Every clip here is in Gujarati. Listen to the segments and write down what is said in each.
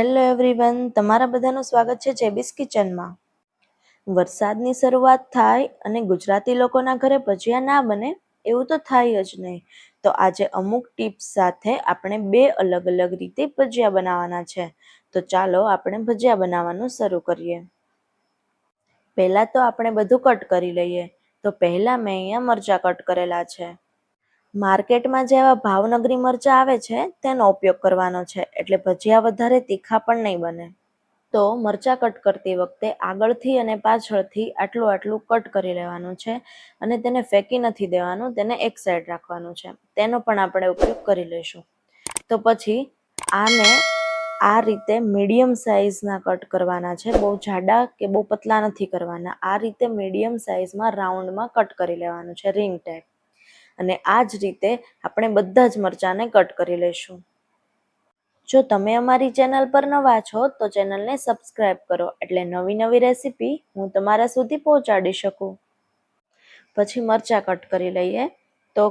હેલો એવરીવન તમારા બધાનું સ્વાગત છે જેબીસ કિચનમાં વરસાદની શરૂઆત થાય અને ગુજરાતી લોકોના ઘરે ભજીયા ના બને, એવું તો થાય જ નહીં. તો આજે અમુક ટિપ્સ સાથે આપણે બે અલગ અલગ રીતે ભજીયા બનાવવાના છે. તો ચાલો આપણે ભજીયા બનાવવાનું શરૂ કરીએ. પહેલાં તો આપણે બધું કટ કરી લઈએ. તો પહેલાં મેં અહીંયા મરચાં કટ કરેલા છે. માર્કેટમાં જેવા ભાવનગરી મરચાં આવે છે, તેનો ઉપયોગ કરવાનો છે. એટલે ભજીયા વધારે તીખા પણ નહીં બને. તો મરચાં કટ કરતી વખતે આગળથી અને પાછળથી આટલું આટલું કટ કરી લેવાનું છે અને તેને ફેંકી નથી દેવાનું, તેને એક સાઈડ રાખવાનું છે. તેનો પણ આપણે ઉપયોગ કરી લઈશું. તો પછી આને આ રીતે મીડિયમ સાઇઝના કટ કરવાના છે. બહુ જાડા કે બહુ પતલા નથી કરવાના. આ રીતે મીડિયમ સાઇઝમાં રાઉન્ડમાં કટ કરી લેવાનું છે રિંગ ટાઈપ અને આ જ રીતે આપણે બધા જ મરચાંને કટ કરી લઈશું. જો તમે અમારી ચેનલ પર નવા છો, તો ચેનલને સબસ્ક્રાઈબ કરો એટલે નવી નવી રેસીપી હું તમારા સુધી પહોંચાડી શકું. પછી મરચાં કટ કરી લઈએ. તો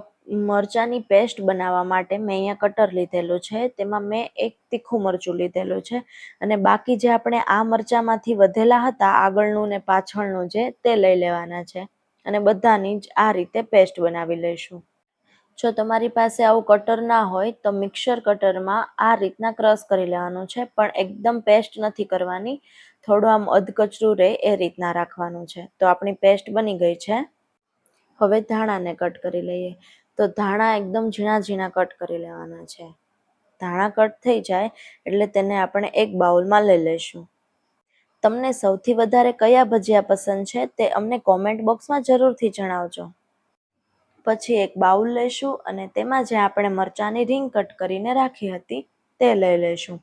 મરચાંની પેસ્ટ બનાવવા માટે મેં અહીંયા કટર લીધેલું છે, તેમાં મેં એક તીખું મરચું લીધેલું છે અને બાકી જે આપણે આ મરચાંમાંથી વધેલા હતા, આગળનું ને પાછળનું જે, તે લઈ લેવાના છે. અને બધાની જ આ રીતે પેસ્ટ બનાવી લઈશું. જો તમારી પાસે આવું કટર ના હોય, તો મિક્સર કટરમાં આ રીતના ક્રશ કરી લેવાનું છે, પણ એકદમ પેસ્ટ નથી કરવાની. થોડું આમ અધકચરું રહે એ રીતના રાખવાનું છે. તો આપણી પેસ્ટ બની ગઈ છે. હવે ધાણાને કટ કરી લઈએ. તો ધાણા એકદમ ઝીણા ઝીણા કટ કરી લેવાના છે. ધાણા કટ થઈ જાય એટલે તેને આપણે એક બાઉલમાં લઈ લઈશું. તમને સૌથી વધારે કયા ભજીયા પસંદ છે તે અમને કોમેન્ટ બોક્સમાં જરૂરથી જણાવજો. પછી એક બાઉલ લઈશું અને તેમાં જે આપણે મરચાંની રીંગ કટ કરીને રાખી હતી તે લઈ લઈશું.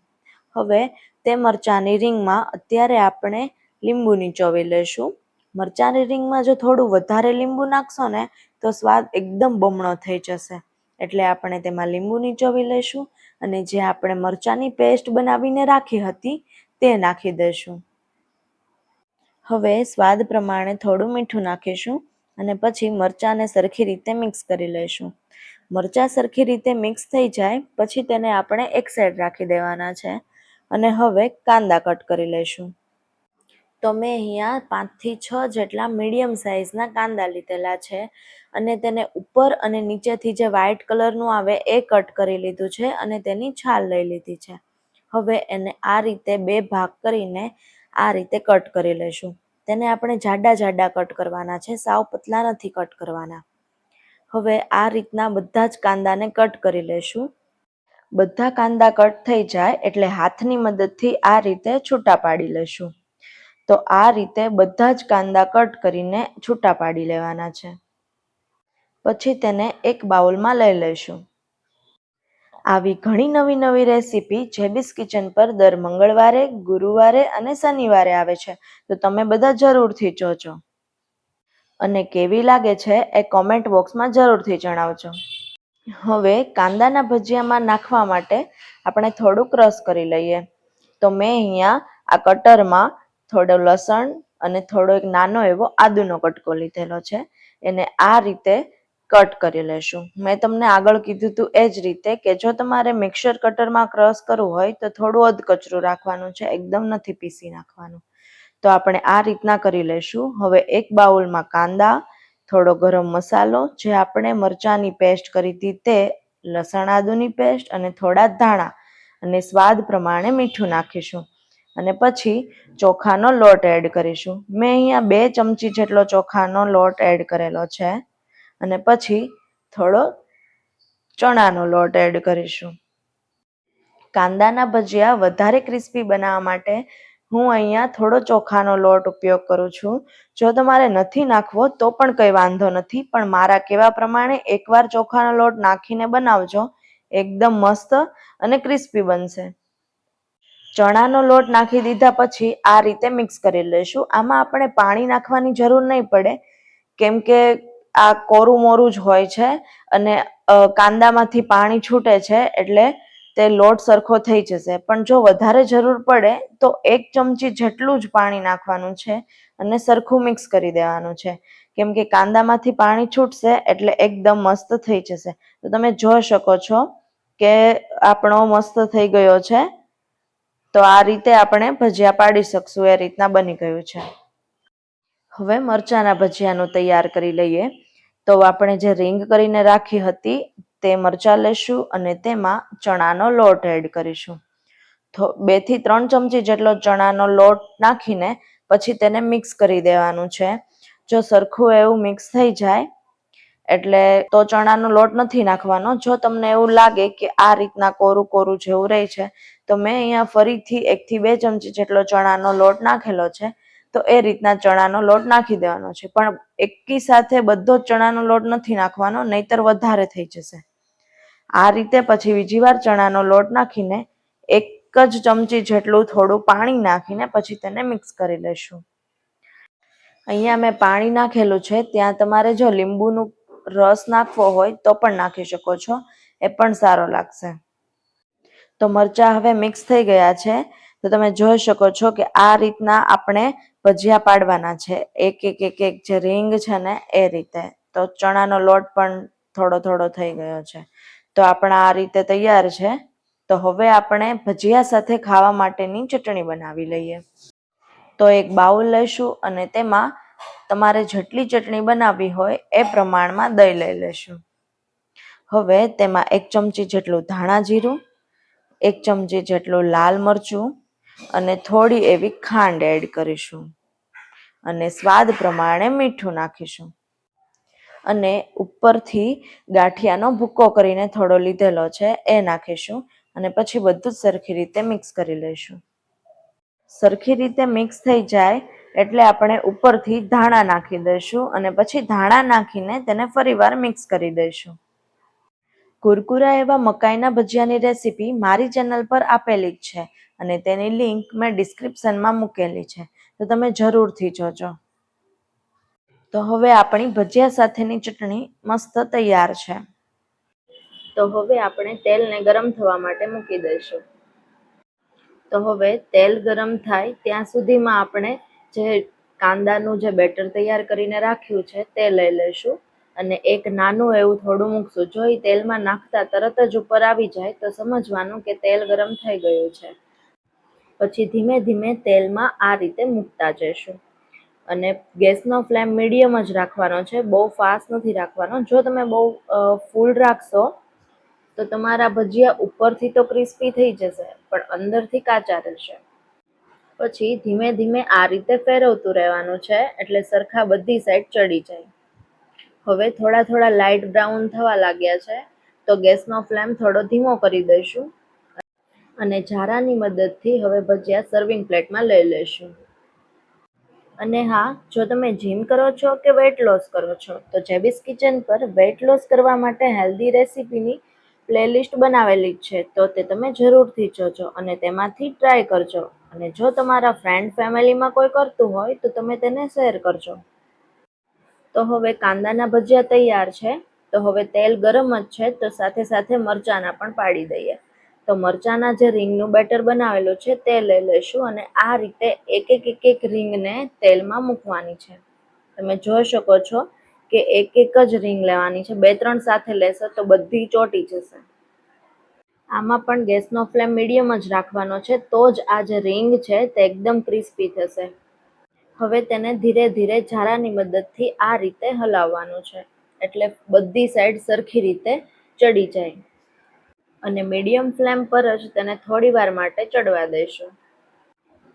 હવે તે મરચાંની રીંગમાં અત્યારે આપણે લીંબુ નીચોવી લઈશું. મરચાંની રીંગમાં જો થોડું વધારે લીંબુ નાખશો ને તો સ્વાદ એકદમ બમણો થઈ જશે. એટલે આપણે તેમાં લીંબુ નીચોવી લઈશું અને જે આપણે મરચાંની પેસ્ટ બનાવીને રાખી હતી તે નાખી દઈશું. હવે સ્વાદ પ્રમાણે થોડું મીઠું નાખીશું અને પછી મરચાંને સરખી રીતે મિક્સ કરી લઈશું. મરચાં સરખી રીતે મિક્સ થઈ જાય પછી તેને આપણે એક સાઈડ રાખી દેવાના છે અને હવે કાંદા કટ કરી લઈશું. તો મેં અહીંયા પાંચથી છ જેટલા મીડિયમ સાઇઝના કાંદા લીધેલા છે અને તેને ઉપર અને નીચેથી જે વ્હાઇટ કલરનું આવે એ કટ કરી લીધું છે અને તેની છાલ લઈ લીધી છે. હવે એને આ રીતે બે ભાગ કરીને આ રીતે કટ કરી લઈશું તેને આપણે જાડા જાડા કટ કરવાના છે, સાવ પતલા નથી કટ કરવાના. હવે આ રીતના બધા જ કાંદાને કટ કરી લઈશું બધા કાંદા કટ થઈ જાય એટલે હાથની મદદથી આ રીતે છૂટા પાડી લઈશું તો આ રીતે બધા જ કાંદા કટ કરીને છૂટા પાડી લેવાના છે. પછી તેને એક બાઉલમાં લઈ લઈશું. આવી ઘણી નવી નવી રેસીપી જેબીસ કિચન પર દર મંગળવારે, ગુરુવારે અને શનિવારે આવે છે. તો તમે બધા જરૂરથી જોજો. અને કેવી લાગે છે એ કોમેન્ટ બોક્સમાં જરૂરથી જણાવજો. હવે કાંદાના ભજીયામાં નાખવા માટે આપણે થોડુંક રસ કરી લઈએ. તો મેં અહીંયા આ કટરમાં થોડો લસણ અને થોડો એક નાનો એવો આદુનો કટકો લીધેલો છે. એને આ રીતે કટ કરી લેશું. મેં તમને આગળ કીધું હતું એ જ રીતે કે જો તમારે મિક્સર કટરમાં ક્રશ કરવું હોય તો થોડું અધ કચરું રાખવાનું છે, એકદમ નથી પીસી નાખવાનું. તો આપણે આ રીતના કરી લઈશું હવે એક બાઉલમાં કાંદા, થોડો ગરમ મસાલો, જે આપણે મરચાંની પેસ્ટ કરી હતી તે, લસણ આદુની પેસ્ટ અને થોડા ધાણા. અને સ્વાદ પ્રમાણે મીઠું નાખીશું. અને પછી ચોખાનો લોટ એડ કરીશું. મેં અહીંયા બે ચમચી જેટલો ચોખાનો લોટ એડ કરેલો છે. અને પછી થોડો ચણાનો લોટ એડ કરીશું. કાંદાના ભજીયા વધારે ક્રિસ્પી બનાવવા માટે હું અહીંયા થોડો ચોખાનો લોટ ઉપયોગ કરું છું. જો તમારે નથી નાખવો તો પણ કંઈ વાંધો નથી, પણ મારા કહેવા પ્રમાણે એકવાર ચોખાનો લોટ નાખીને બનાવજો, એકદમ મસ્ત અને ક્રિસ્પી બનશે. ચણાનો લોટ નાખી દીધા પછી આ રીતે મિક્સ કરી લઈશું. આમાં આપણે પાણી નાખવાની જરૂર નહીં પડે, કેમ કે આ કોરું મોરું જ હોય છે અને કાંદામાંથી પાણી છૂટે છે એટલે તે લોટ સરખો થઈ જશે. પણ જો વધારે જરૂર પડે તો એક ચમચી જેટલું જ પાણી નાખવાનું છે અને સરખું મિક્સ કરી દેવાનું છે. કેમ કે કાંદામાંથી પાણી છૂટશે એટલે એકદમ મસ્ત થઈ જશે. તો તમે જોઈ શકો છો કે આપણો મસ્ત થઈ ગયો છે. તો આ રીતે આપણે ભજીયા પાડી શકશું. એ રીતના બની ગયું છે. હવે મરચાંના ભજીયાનું તૈયાર કરી લઈએ. તો આપણે જે રીંગ કરીને રાખી હતી, તે મરચાં લેશું અને તેમાં ચણાનો લોટ એડ કરીશું. બેથી ત્રણ ચમચી જેટલો ચણાનો લોટ નાખીને પછી તેને મિક્સ કરી દેવાનું છે. જો સરખું એવું મિક્સ થઈ જાય, એટલે તો ચણાનો લોટ નથી નાખવાનો. જો તમને એવું લાગે કે આ રીતના કોરું કોરું જેવું રહે છે, તો મેં અહીંયા ફરીથી એકથી બે ચમચી જેટલો ચણાનો લોટ નાખેલો છે. તો એ રીતના ચણાનો લોટ નાખી દેવાનો છે. પણ એકી સાથે બધો જ ચણાનો લોટ નથી નાખવાનો, નહીતર વધારે થઈ જશે. આ રીતે પછી બીજી વાર ચણાનો લોટ નાખીને એક જ ચમચી જેટલું થોડું પાણી નાખીને પછી તેને મિક્સ કરી લેશું. અહીંયા મેં પાણી નાખેલું છે, ત્યાં તમારે જો લીંબુનું રસ નાખવો હોય તો પણ નાખી શકો છો, એ પણ સારો લાગશે. તો મરચાં હવે મિક્સ થઈ ગયા છે, તો તમે જોઈ શકો છો કે આ રીતના આપણે ભજીયા પાડવાના છે. એક એક એક એક જે રિંગ છે ને એ રીતે. તો ચણાનો લોટ પણ થોડો થોડો થઈ ગયો છે. તો આપણા આ રીતે તૈયાર છે. તો હવે આપણે ભજીયા સાથે ખાવા માટેની ચટણી બનાવી લઈએ. તો એક બાઉલ લઈશું અને તેમાં તમારે જેટલી ચટણી બનાવવી હોય એ પ્રમાણમાં દહીં લઈ લેશું. હવે તેમાં એક ચમચી જેટલું ધાણા જીરું, એક ચમચી જેટલું લાલ મરચું અને થોડી એવી ખાંડ એડ કરીશું. અને સ્વાદ પ્રમાણે મીઠું નાખીશું. અને ઉપરથી ગાંઠિયાનો ભૂક્કો કરીને થોડો લીધેલો છે એ નાખીશું અને પછી બધું જ સરખી રીતે મિક્સ કરી લઈશું. સરખી રીતે મિક્સ થઈ જાય એટલે આપણે ઉપરથી ધાણા નાખી દઈશું અને પછી ધાણા નાખીને તેને ફરીવાર મિક્સ કરી દઈશું. કુરકુરા એવા મકાઈના ભજીયાની રેસીપી મારી ચેનલ પર આપેલી જ છે અને તેની લિંક મેં ડિસ્ક્રિપ્શનમાં મૂકેલી છે. તો તમે જરૂરથી જોજો. તો હવે આપણી ભજીયા સાથેની ચટણી મસ્ત તૈયાર છે. તો હવે આપણે તેલને ગરમ થવા માટે મૂકી દઈશું. તો હવે તેલ ગરમ થાય ત્યાં સુધીમાં આપણે જે કાંદાનું જે બેટર તૈયાર કરીને રાખ્યું છે તે લઈ લઈશું. અને એક નાનું એવું થોડું મૂકશું. જો એ તેલમાં નાખતા તરત જ ઉપર આવી જાય તો સમજવાનું કે તેલ ગરમ થઈ ગયું છે. પછી ધીમે ધીમે તેલમાં આ રીતે મૂકતા જઈશું. અને ગેસનો ફ્લેમ મીડિયમ જ રાખવાનો છે, બહુ ફાસ્ટ નથી રાખવાનો. જો તમે બહુ ફૂલ રાખશો, તો તમારા ભજીયા ઉપરથી તો ક્રિસ્પી થઈ જશે, પણ અંદરથી કાચા રહેશે. પછી ધીમે ધીમે આ રીતે ફેરવતું રહેવાનું છે, એટલે સરખા બધી સાઈડ ચડી જાય. હવે થોડા થોડા લાઇટ બ્રાઉન થવા લાગ્યા છે, તો ગેસનો ફ્લેમ થોડો ધીમો કરી દઈશું. અને ઝારાની મદદથી હવે ભજીયા સર્વિંગ પ્લેટમાં લઈ લઈશું અને હા, જો તમે જીમ કરો છો કે વેટ લોસ કરો છો, તો જેબીસ કિચન પર વેટ લોસ કરવા માટે હેલ્ધી રેસીપીની પ્લેલિસ્ટ બનાવેલી છે. તો તે તમે જરૂરથી જોજો અને તેમાંથી ટ્રાય કરજો. અને જો તમારા ફ્રેન્ડ ફેમિલીમાં કોઈ કરતું હોય, તો તમે તેને શેર કરજો. તો હવે કાંદાના ભજીયા તૈયાર છે. તો હવે તેલ ગરમ જ છે, તો સાથે સાથે મરચાંના પણ પાડી દઈએ. તો મરચાંના જે રીંગનું બેટર બનાવેલું છે તે લઈ લઈશું અને આ રીતે એક એક એક એક રીંગને તેલમાં મૂકવાની છે. તમે જોઈ શકો છો કે એક એક જ રીંગ લેવાની છે. બે ત્રણ સાથે લેશો તો બધી ચોટી જશે. આમાં પણ ગેસનો ફ્લેમ મીડિયમ જ રાખવાનો છે. તો જ આ જે રીંગ છે તે એકદમ ક્રિસ્પી થશે. હવે તેને ધીરે ધીરે ઝારાની મદદથી આ રીતે હલાવવાનું છે. એટલે બધી સાઈડ સરખી રીતે ચડી જાય. અને મીડિયમ ફ્લેમ પર જ તેને થોડી વાર માટે ચડવા દઈશું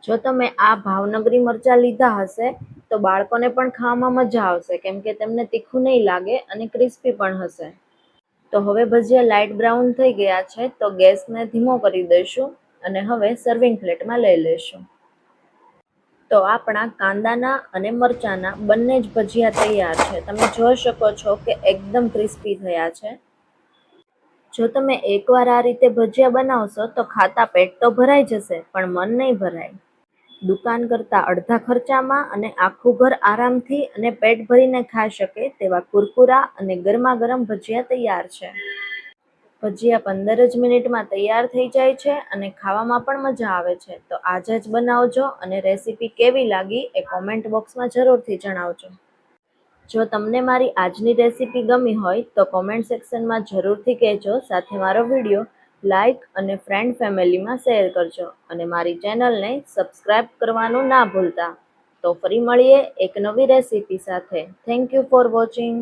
જો તમે આ ભાવનગરી મરચાં લીધા હશે, તો બાળકોને પણ ખાવામાં મજા આવશે, કેમ કે તેમને તીખું નહીં લાગે અને ક્રિસ્પી પણ હશે. તો હવે ભજીયા લાઇટ બ્રાઉન થઈ ગયા છે, તો ગેસને ધીમો કરી દઈશું અને હવે સર્વિંગ પ્લેટમાં લઈ લઈશું. તો આપણા કાંદાના અને મરચાંના બંને જ ભજીયા તૈયાર છે. તમે જોઈ શકો છો કે એકદમ ક્રિસ્પી થયા છે. જો તમે એકવાર આ રીતે ભજીયા બનાવશો, તો ખાતા પેટ તો ભરાઈ જશે, પણ મન નહીં ભરાય. દુકાન કરતાં અડધા ખર્ચામાં અને આખું ઘર આરામથી અને પેટ ભરીને ખાઈ શકે તેવા કુરકુરા અને ગરમા ગરમ ભજીયા તૈયાર છે. ભજીયા પંદર જ મિનિટમાં તૈયાર થઈ જાય છે અને ખાવામાં પણ મજા આવે છે. તો આજે જ બનાવજો અને રેસીપી કેવી લાગી એ કોમેન્ટ બોક્સમાં જરૂરથી જણાવજો. જો તમને મારી આજની રેસીપી ગમી હોય તો કોમેન્ટ સેક્શનમાં જરૂરથી કહેજો, સાથે મારો વીડિયો લાઈક અને ફ્રેન્ડ ફેમિલીમાં શેર કરજો અને મારી ચેનલને સબસ્ક્રાઈબ કરવાનું ના ભૂલતા. તો ફરી મળીએ એક નવી રેસીપી સાથે. Thank you for watching